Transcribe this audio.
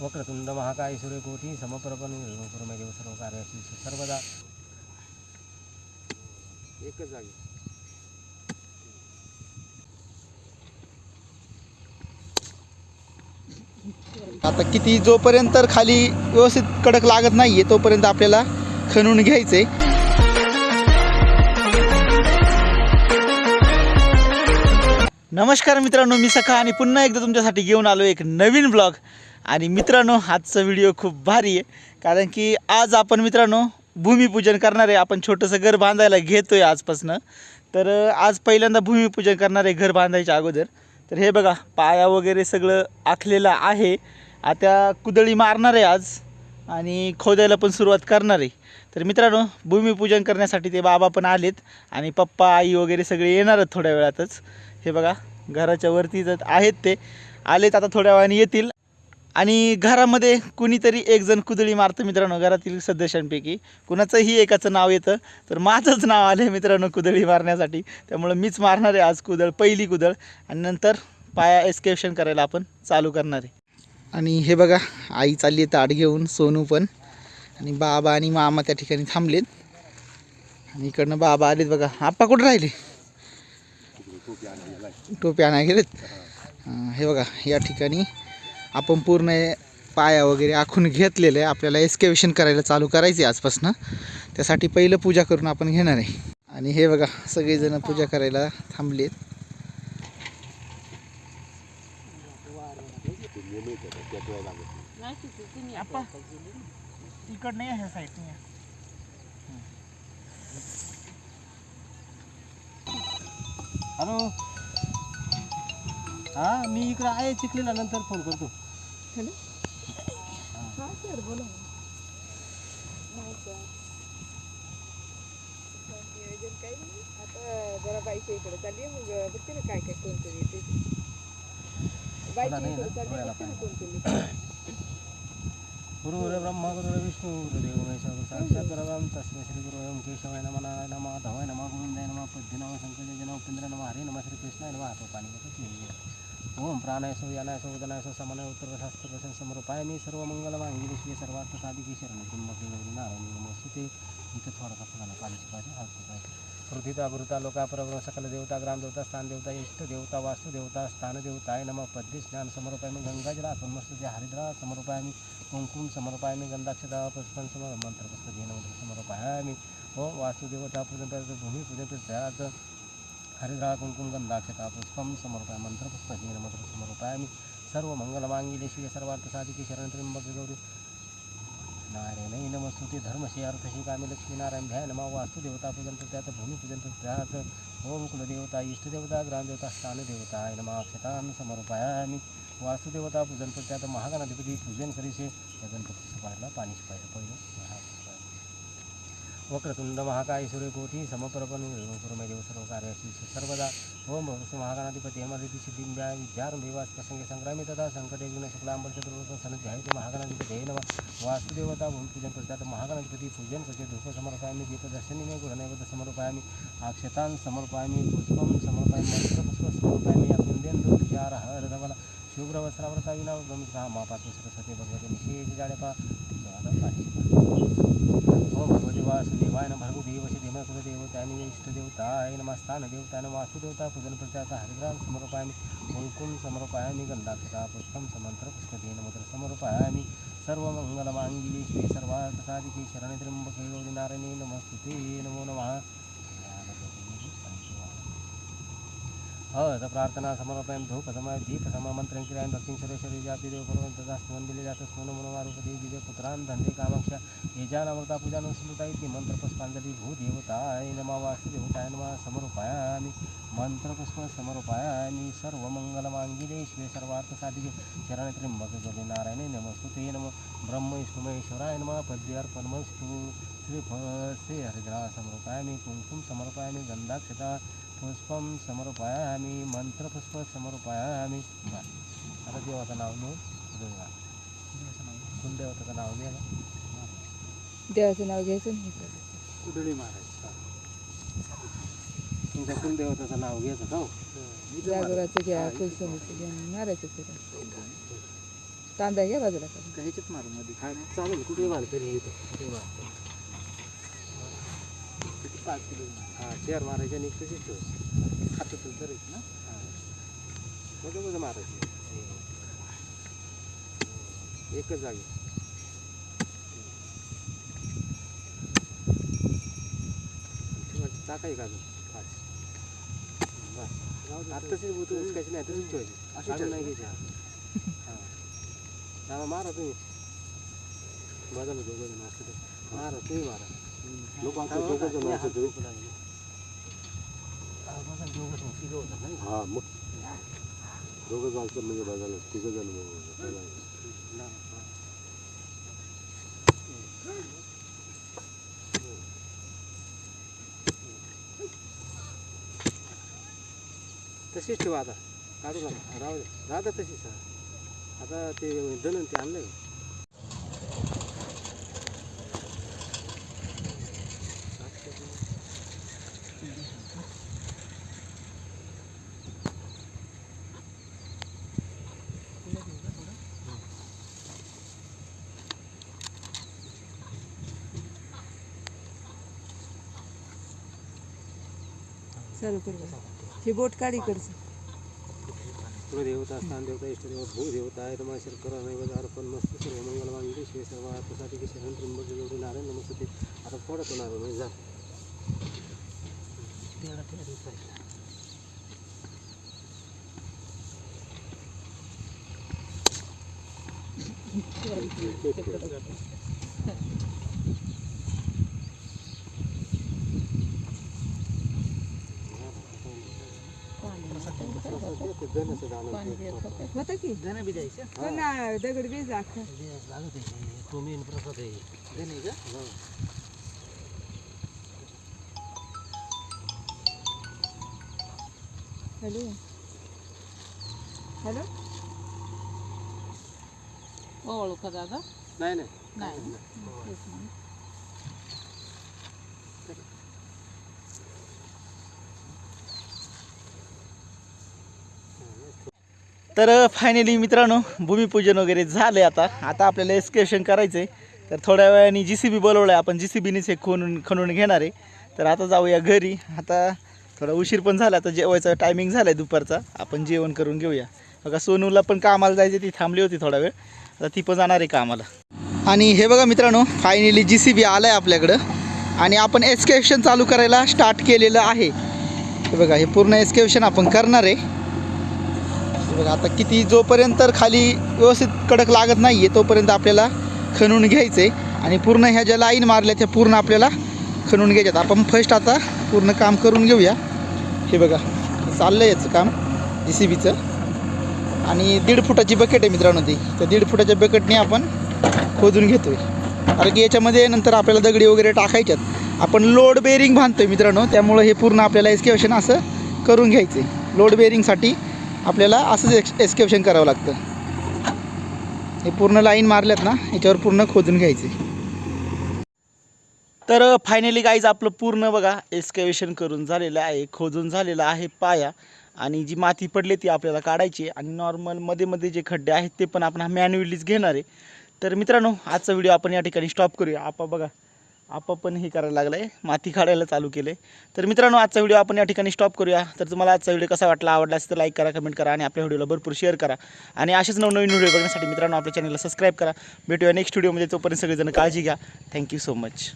वक्रतुंड महाकाय सूर्यकोटी समप्रभन निर्गुणकुरमेदेव सर्व कार्याशी सर्वदा एकच जागी. आता किती जोपर्यंत खाली व्यवस्थित कडक लागत नाहीये तोपर्यंत आपल्याला खणून घ्यायचंय. नमस्कार मित्रांनो मी सखा आणि पुन्हा एकदा तुमच्यासाठी घेऊन आलो एक नवीन ब्लॉग आणि मित्रांनो आजचा व्हिडिओ खूप भारी आहे. कारण की आज आपण मित्रांनो भूमिपूजन करणार आहे. आपण छोटंसं घर बांधायला घेतो आहे आजपासनं. तर आज पहिल्यांदा भूमिपूजन करणार आहे घर बांधायच्या अगोदर. तर हे बघा पाया वगैरे सगळं आखलेलं आहे. आता कुदळी मारणार आहे आज आणि खोदायला पण सुरुवात करणार आहे. तर मित्रांनो भूमिपूजन करण्यासाठी ते बाबा पण आलेत आणि पप्पा आई वगैरे सगळे येणार आहेत थोड्या वेळातच. हे बघा घराच्या वरतीच आहेत ते. आलेत आता थोड्या वेळाने येतील. आणि घरामध्ये कुणीतरी एकजण कुदळी मारतं मित्रांनो घरातील सदस्यांपैकी. कुणाचंही एकाचं नाव येतं तर माझंच नाव आलं आहे मित्रांनो कुदळी मारण्यासाठी. त्यामुळं मीच मारणार आहे आज कुदळ पहिली कुदळ. आणि नंतर पाया एस्केप्शन करायला आपण चालू करणार आहे. आणि हे बघा आई चालली आहे ताट घेऊन सोनू पण. आणि बाबा आणि मामा त्या ठिकाणी थांबलेत. आणि इकडनं बाबा आलेत बघा. आप्पा कुठं राहिले? टोपी आणायला गेलेत. हे बघा या ठिकाणी आपण पूर्ण पाया वगैरे आखून घेतलेलं आहे आपल्याला एस्केवेशन करायला चालू करायचं आहे आजपासनं. त्यासाठी पहिलं पूजा करून आपण घेणार आहे. आणि हे बघा सगळेजण पूजा करायला थांबलेत. ह्या साईडने हॅलो हा मी इकडं आहे चिखलीला नंतर फोन करतो. जरा बाईच्या इकडे चालली आहे, मग बघते ना. काय काय कोणतरी येते बाईच्या नाही ना, इकडे चालली आहे, डोळ्याला बघते ना कोणतरी गुरु गुरु ब्रह्मा विष्णू गुरुदेव महेश्वर साक्षात परब्रह्म तस्मै श्री गुरु ओम केशवाय नमः नमः धवाय नमः गोविंदाय नमः पद्य नमः संकल्य नमः हरे नमः श्री कृष्णाय नमः हातो पाणी ओम प्राणायसो यानायसो उदनायसो समनाय उत्तर शास्त्र समरूपाय। मी सर्व मंगल मांगली श्री सर्वार्थ साधिकी शरण त्र्यंबके गौरी नारायणी नमस्ते इथं थोडासा फुलाला पाणी पाहिजे हात पाहिजे पृथ्वीता वृता लोका सकल देवता ग्राम देवता स्थान देवता इष्ट देवता वास्तु देवता स्थान देवताय नमः। पद्य स्नान समरूपाय मी गंगाजला मस्त हरिद्रा समरूपाय मी कुंकुम समर्पायामी गंधाक्षदा पुष्पन समर मंत्रपुस्तक घेणं मंत्र मी। ओम वास्तुदेवता पूजन करायचं भूमी पूजन प्रसाद हरिद्रा कुंकुम गंधाक्षता पुष्पं समर्पया मंत्रपुस्तक घेणं मंत्र समर्पयामी। सर्व मंगलमांगिले श्री सर्वार्थ साधिके शरण त्र्यंबक गौरी नारायण नमस्तुते धर्मशी अर्थशी कामी लक्ष्मी नारायण नमा वास्तुदेवता पूजन त्यात भूमिपूजन त्यात। ओम कुलदेवता इष्टदेवता ग्रामदेवता स्थानदेवता नमः अक्षतां समर्पयामी। वास्तुदेवता पूजन त्यात महागणाधिपती पूजन करीसे। त्या गणपतीचं पाणी शिपायला पहिलं वक्रतुंड महाकाय सूर्यकोटी समप्रभन निर्गुणकुरमेदेव सर्व कार्याशी सर्वदा ओम भगवसे महागणाधिपती अमरिती सिद्धिं व्या विद्यारं विवास प्रसंगे संग्रामी तथा संकटे विघ्न शुक्लांबर चतुर्थ सनध्यायते महागणाधिपती नम। नमः वास्तुदेवता भूमिपूजन प्रत्यात महागणाधिपती पूजन करते धूप समर्पयामी दीपदर्शनीने गृहनैवत समर्पयामी अक्षतां समर्पयामी पुष्पं समर्पयामी मंत्रपुष्प समर्पयामी अकुंदेंदु तुषार हर शुभ्रवस्त्रावृता विना ब्रह्मसहा मापात्र सरस्वती भगवती निशेष जाडेपा ओम भगवती वासुदेवाय नमः भर्गुदेवशी धीमय कुलदेवताय इष्टदेवताय नमः स्थानदेवताय वासुदेवता पूजन प्रत्यात हरिद्राम समर्पयामि कुंकुम समर्पयामि गंधाक्षता पुष्पम समंत्र पुष्पदेन मुद्र समर्पयामि सर्वमङ्गलमाङ्गिले श्री सर्वार्थसाधिके शरणे त्र्यंबके गौरी नमस्ते नमस्तुते नमो नमः। हळद प्रार्थना समर्पयाम धूप समय दीप समय मंत्र क्रियान भक्ती सुरेश्वरी जाती देव पर्वत तथा स्मरण दिले जातं स्मरण मनोमारूपदे दिव्य पुत्रान धंदे कामाक्षा येजानामृता पूजा स्मृता इति मंत्र पुष्पांजली भूदेवताय नमः वासुदेवताय नमः समरूपायामि। मंत्रपुष्प समरूपायामि। सर्वमङ्गलमाङ्गिले शिवे सर्वार्थ साधिके शरण त्र्यंबक गौरी नारायणे नमस्तुते नमः। ब्रह्म विष्णु महेश्वराय नमः। पद्यार्पणमस्तु। श्रीफळ श्री हरिद्रा समर्पयामि। कुंकुम समर्पयामि गंधाक्षता पुष्पम समर्पयामी मंत्रपुष्प समर्पयामी बरं. आता देवाचं नाव घेऊन जा. कुलदेवताचं नाव घे ना देवाचं नाव घ्यायचं नाही का? कुदळी मारायचं तुमच्या कुलदेवताचं नाव घ्यायचं का हो? जागराचं घ्या फुलसोनीचं घ्या मारायचं तांब्या घ्या बाजूला. ह्याच्यात मारू मध्ये हा चालेल कुठे मार तरी येतो कुठे मार पाच किलो हा चेअर मारायचे आणि तशीच ठेव हातातच धरायचं ना. मध्ये मध्ये मारायचे. एकच जागी. ठेवायची चाकाय का अजून. पाच. बस. उचकायची नाही तशीच ठेवायची. अशी काढून नाही घ्यायची. हा. हा मारा तुम्ही. असते ते. मारा तुम्ही मारा. लोक आता दोघं जण ते. हा, तिघं मग. दोघं जायचं म्हणजे बघायला तिघं जण बघायला. तशीच ठेवा आता. काढू नका राहू दे. राहू तशीच. आता ते दलन ते आणलंय का? चालू करू. बघा. ही बोट काढ इकडचं. कुलदेवता स्थानदेवता इष्टदेव भूदेवता आहे तमाशर करा नैवेद्य अर्पण मस्त सर्व मंगल मांगली शिव सर्व आत्मसाठी की शरण त्र्यंबक गौरी नारायण नमस्ते. आता फोडत होणार? म्हणजे जा तेवढा तेवढा दिवस आहे. ते होतं की ना, दगड बीज लागत. हॅलो हॅलो ओळखू दादा नाही नाही नाही हो. तेच ना. तर फायनली मित्रांनो भूमिपूजन वगैरे झालं आता. आता आपल्याला एस्केशन करायचं आहे तर थोड्या वेळाने जी सी बी बोलवलं आहे आपण जी सी बीनेच हे खणून खणून घेणार आहे. तर आता जाऊया घरी. आता थोडा उशीर पण झाला. आता जेवायचा टायमिंग झाला आहे दुपारचा. आपण जेवण करून घेऊया. बघा सोनूला पण कामाला जायचं ती थांबली होती थोडा वेळ. आता ती पण जाणार आहे कामाला. आणि हे बघा मित्रांनो फायनली जी सी बी आलं आहे आपल्याकडं. आणि आपण एस्केशन चालू करायला स्टार्ट केलेलं आहे. हे बघा हे पूर्ण एस्केशन आपण करणार आहे. बघा आता किती जोपर्यंत खाली व्यवस्थित कडक लागत नाही आहे तोपर्यंत आपल्याला खणून घ्यायचं आहे आणि पूर्ण ह्या ज्या लाईन मारल्या त्या पूर्ण आपल्याला खणून घ्यायच्यात. आपण फर्स्ट आता पूर्ण काम करून घेऊया. हे बघा चाललं आहे याचं काम जी सी बीचं आणि दीड फुटाची बकेट आहे मित्रांनो ती. त्या दीड फुटाच्या बकेटने आपण खोदून घेतो आहे कारण की याच्यामध्ये नंतर आपल्याला दगडी वगैरे टाकायच्यात. आपण लोड बेरिंग आहे मित्रांनो त्यामुळं हे पूर्ण आपल्याला एस्केवशन असं करून घ्यायचं आहे लोड बेरिंगसाठी आपल्याला असंच एक्स एस्केवेशन करावं लागतं. हे पूर्ण लाईन मारल्यात ना याच्यावर पूर्ण खोदून घ्यायचे. तर फायनली गाईज आपलं पूर्ण बघा एस्केवेशन करून झालेलं आहे खोदून झालेलं आहे पाया. आणि जी माती पडली ती आपल्याला काढायची आणि नॉर्मलमध्ये मध्ये जे खड्डे आहेत ते पण आपण मॅन्युअलीच घेणार आहे. तर मित्रांनो आजचा व्हिडिओ आपण या ठिकाणी स्टॉप करूया. आपा बघा. आपा पण हे करायला लागलं आहे माती काढायला चालू केलं आहे तर मित्रांनो आजचा व्हिडिओ आपण या ठिकाणी स्टॉप करूया. तर तुम्हाला आजचा व्हिडिओ कसा वाटला आवडला असेल तर लाईक करा कमेंट करा आणि आपल्या व्हिडिओला भरपूर शेअर करा. आणि असेच नवनवीन व्हिडिओ बघण्यासाठी मित्रांनो आपल्या चॅनलला सबस्क्राईब करा. भेटूया नेक्स्ट व्हिडिओमध्ये तोपर्यंत सगळेजण काळजी घ्या. Thank you so much